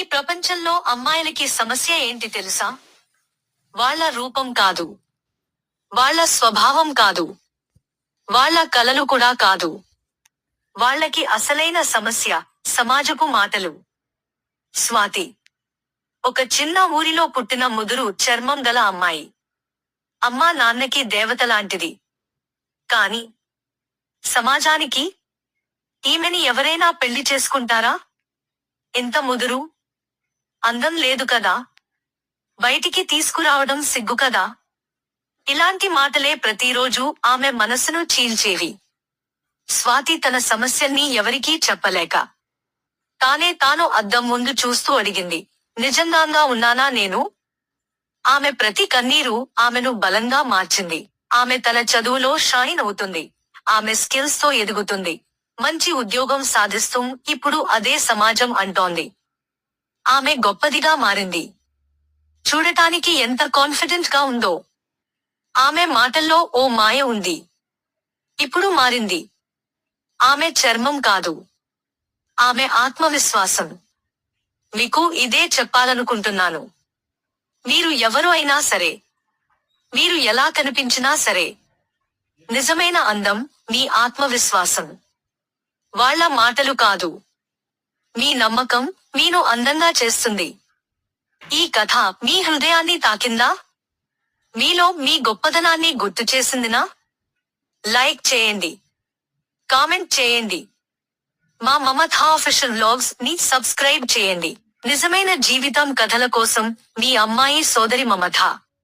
ఈ ప్రపంచంలో అమ్మాయిలకి సమస్య ఏంటి తెలుసా? వాళ్ళ రూపం కాదు. వాళ్ళ స్వభావం కాదు. వాళ్ళ కలలు కూడా కాదు. వాళ్ళకి అసలైన సమస్య సమాజపు మాటలు. స్వాతి ఒక చిన్న ఊరిలో పుట్టిన ముదురు చర్మం గల అమ్మాయి. అమ్మా నాన్నకి దేవత లాంటిది. కాని సమాజానికి ఈమెని ఎవరైనా పెళ్ళి చేసుకుంటారా? ఎంత ముదురు అందం లేదు కదా? బయటికి తీసుకురావడం సిగ్గు కదా? ఇలాంటి మాటలే ప్రతిరోజు ఆమె మనసును చీల్చేవి. స్వాతి తన సమస్యల్ని ఎవరికీ చెప్పలేక. తానే తాను అద్దం ముందు చూస్తూ అడిగింది. నిజంగా ఉన్నానా నేను? ఆమె ప్రతి కన్నీరు ఆమెను బలంగా మార్చింది. ఆమె తన చదువులో షైన్ అవుతుంది. ఆమె స్కిల్స్తో ఎదుగుతుంది. మంచి ఉద్యోగం సాధిస్తూ ఇప్పుడు అదే సమాజం అంటోంది. ఆమె గొప్పదిగా మారింది. చూడటానికి ఎంత కాన్ఫిడెంట్గా ఉందో. ఆమె మాటల్లో ఓ మాయ ఉంది. ఇప్పుడు మారింది. ఆమె చర్మం కాదు. ఆమె ఆత్మవిశ్వాసం. మీకు ఇదే చెప్పాలనుకుంటున్నాను. మీరు ఎవరు అయినా సరే. మీరు ఎలా కనిపించినా సరే. నిజమైన అందం మీ ఆత్మవిశ్వాసం. వాళ్ళ మాటలు కాదు. మీ నమ్మకం మీను అందంగా చేస్తుంది. ఈ కథ మీ హృదయాన్ని తాకిందా? మీలో మీ గొప్పదనాన్ని గుర్తు చేసిందినా? లైక్ చేయండి. కామెంట్ చేయండి. మా మమథ ఆఫీషియల్ బ్లాగ్స్ని సబ్స్క్రైబ్ చేయండి. నిజమైన జీవితం కథల కోసం మీ అమ్మాయి సోదరి మమథ